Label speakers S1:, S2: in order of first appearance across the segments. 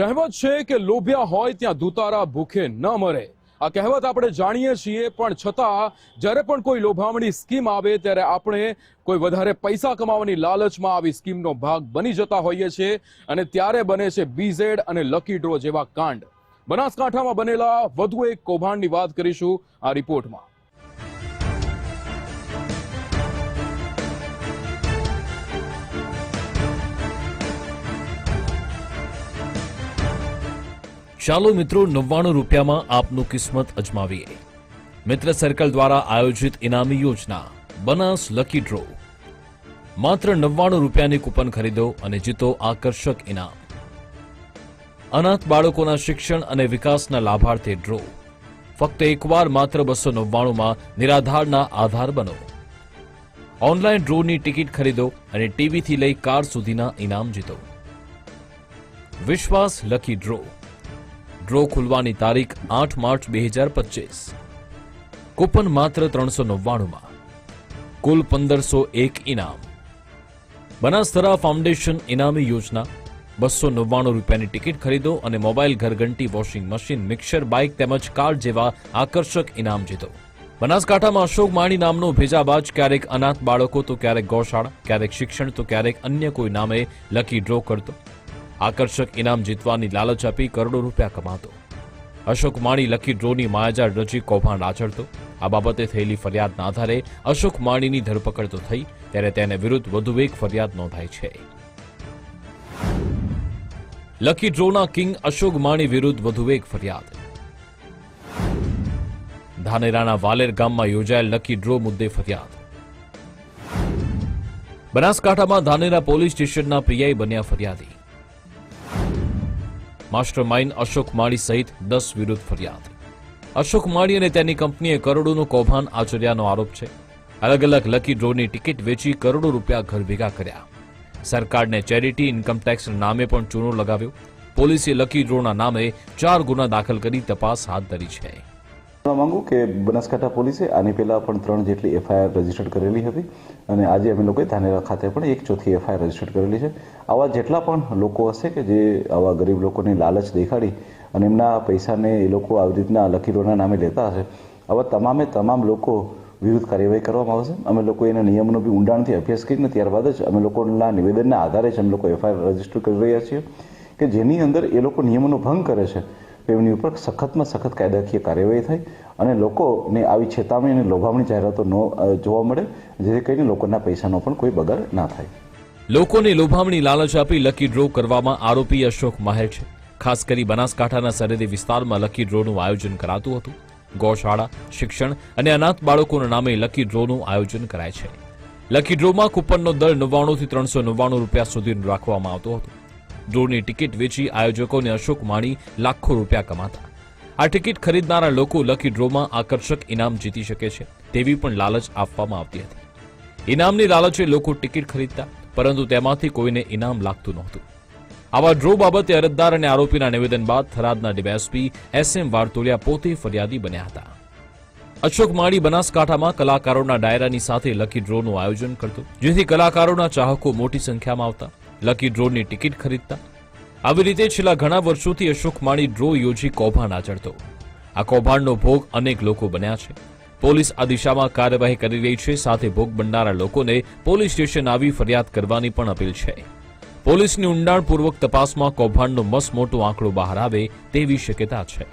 S1: કહેવત છે કે લોભ્યા હોય ત્યાં દુતારા ભૂખે ન મરે. આ કહેવત આપણે જાણીએ છીએ, પણ છતાં જ્યારે પણ કોઈ લોભામણી સ્કીમ આવે ત્યારે આપણે કોઈ વધારે પૈસા કમાવાની લાલચમાં આવી સ્કીમનો ભાગ બની જતા હોઈએ છીએ અને ત્યારે બને છે બીઝેડ અને લકી ડ્રો જેવા કાંડ. બનાસકાંઠામાં બનેલા વધુ એક કૌભાંડની વાત કરીશું આ રિપોર્ટમાં.
S2: ચાલો મિત્રો નવ્વાણું રૂપિયામાં આપનું કિસ્મત અજમાવીએ. મિત્ર સર્કલ દ્વારા આયોજિત ઇનામી યોજના, બનાસ લકી ડ્રો. માત્ર નવ્વાણું રૂપિયાની કૂપન ખરીદો અને જીતો આકર્ષક ઇનામ. અનાથ બાળકોના શિક્ષણ અને વિકાસના લાભાર્થે ડ્રો. ફક્ત એકવાર માત્ર બસો નવ્વાણુંમાં નિરાધારના આધાર બનો. ઓનલાઈન ડ્રોની ટિકિટ ખરીદો અને ટીવીથી લઈ કાર સુધીના ઇનામ જીતો. વિશ્વાસ લકી ડ્રો. ડ્રો ખુલવાની તારીખ આઠ માર્ચ બે હજાર પચીસ. કૂપન માત્ર ત્રણસો નવ્વાણુંમાં. કુલ પંદરસો એક ઇનામ. બનાસધરા ફાઉન્ડેશન ઇનામી યોજના. બસો નવ્વાણું રૂપિયાની ટિકિટ ખરીદો અને મોબાઈલ ઘરઘંટી વોશિંગ મશીન, મિક્સર, બાઇક તેમજ કાર જેવા આકર્ષક ઇનામ જીતો. બનાસકાંઠામાં અશોક માણી નામનો ભેજાબાજ. ક્યારેક અનાથ બાળકો તો ક્યારેક ગૌશાળા, ક્યારેક શિક્ષણ, તો ક્યારેક અન્ય કોઈ નામે લકી ડ્રો કરતો. આકર્ષક ઇનામ જીતવાની લાલચ આપી કરોડો રૂપિયા કમાતો. અશોક માણી લકી ડ્રોની માયાજાળ રચી કૌભાંડ આચરતો. આ બાબતે થયેલી ફરિયાદના આધારે અશોક માણીની ધરપકડ તો થઈ, ત્યારે તેને વિરુદ્ધ વધુ એક ફરિયાદ નોંધાઈ છે. લકી ડ્રોના કિંગ અશોક માણી વિરુદ્ધ વધુ એક ફરિયાદ. ધાનેરાના વાલેર ગામમાં યોજાયેલ લકી ડ્રો મુદ્દે ફરિયાદ. બનાસકાંઠામાં ધાનેરા પોલીસ સ્ટેશનના પીઆઈ બન્યા ફરિયાદી. માસ્ટર માઇન્ડ અશોક માળી સહિત દસ વિરુદ્ધ ફરિયાદ. અશોક માળી અને તેની કંપનીએ કરોડોનું કૌભાંડ આચર્યાનો આરોપ છે. અલગ અલગ લકી ડ્રોની ટિકિટ વેચી કરોડો રૂપિયા ઘર ભેગા કર્યા. સરકારને ચેરિટી ઇન્કમટેક્સ નામે પણ ચૂનો લગાવ્યો. પોલીસે લકી ડ્રોના નામે ચાર ગુના દાખલ કરી તપાસ હાથ ધરી છે.
S3: માંગુ કે બનાસકાંઠા પોલીસે આની પહેલાં પણ ત્રણ જેટલી એફઆઈઆર રજીસ્ટર્ડ કરેલી હતી અને આજે અમે લોકોએ ધાનેરા ખાતે પણ એક ચોથી એફઆઈઆર રજીસ્ટર્ડ કરેલી છે. આવા જેટલા પણ લોકો હશે કે જે આવા ગરીબ લોકોની લાલચ દેખાડી અને એમના પૈસાને એ લોકો આવી રીતના લકીરોના નામે લેતા હશે, આવા તમામે તમામ લોકો વિરુદ્ધ કાર્યવાહી કરવામાં આવશે. અમે લોકો એના નિયમોનો બી ઊંડાણથી અભ્યાસ કરીને ત્યારબાદ જ અમે લોકોના નિવેદનના આધારે જ અમે લોકો એફઆઈઆર રજિસ્ટર કરી રહ્યા છીએ કે જેની અંદર એ લોકો નિયમોનો ભંગ કરે છે. તો એમની ઉપર સખતમાં સખત કાયદાકીય કાર્યવાહી થાય અને લોકોને આવી છેતામણી અને લોભામણી જાહેરાતો ન જોવા મળે, જેથી કરીને લોકોના પૈસાનો પણ કોઈ બગાડ ના થાય.
S2: લોકોને લોભામણી લાલચ આપી લકી ડ્રો કરવામાં આરોપી અશોક માહેર છે. ખાસ કરી બનાસકાંઠાના સરહદી વિસ્તારમાં લકી ડ્રોનું આયોજન કરાતું હતું. ગૌશાળા, શિક્ષણ અને અનાથ બાળકોના નામે લકી ડ્રોનું આયોજન કરાય છે. લકી ડ્રોમાં કૂપનનો દર નવ્વાણુંથી ત્રણસો નવ્વાણું રૂપિયા સુધીનો રાખવામાં આવતો હતો. ડ્રોની ટિકિટ વેચી આયોજકોને અશોક માણી લાખો રૂપિયા કમાતા. આ ટિકિટ ખરીદનારા લોકો લકી ડ્રોમાં આકર્ષક ઇનામ જીતી શકે છે, તેવી પણ લાલચ આપવામાં આવતી હતી. ઇનામની લાલચે લોકો ટિકિટ ખરીદતા, પરંતુ તેમાંથી કોઈને ઇનામ લાગતું નહોતું. આવા ડ્રો બાબતે અરજદાર અને આરોપીના નિવેદન બાદ થરાદના ડીવાયએસપી એસ એમ વારતોલિયા પોતે ફરિયાદી બન્યા હતા. અશોક માળી બનાસકાંઠામાં કલાકારોના ડાયરાની સાથે લકી ડ્રોનું આયોજન કરતો, જેથી કલાકારોના ચાહકો મોટી સંખ્યામાં આવતા લકી ડ્રોની ટિકિટ ખરીદતા? આવી રીતે છેલ્લા ઘણા વર્ષોથી અશોક માળી ડ્રો યોજી કૌભાંડ આચરતો. આ કૌભાંડનો ભોગ અનેક લોકો બન્યા છે. પોલીસ આ દિશામાં કાર્યવાહી કરી રહી છે, સાથે ભોગ બનનારા લોકોને પોલીસ સ્ટેશન આવી ફરિયાદ કરવાની પણ અપીલ છે. પોલીસની ઊંડાણપૂર્વક તપાસમાં કૌભાંડનો મસ મોટો આંકડો બહાર આવે તેવી શક્યતા છે.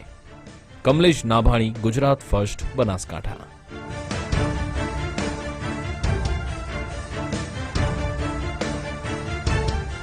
S2: કમલેશ નાભાણી, ગુજરાત ફર્સ્ટ, બનાસકાંઠા.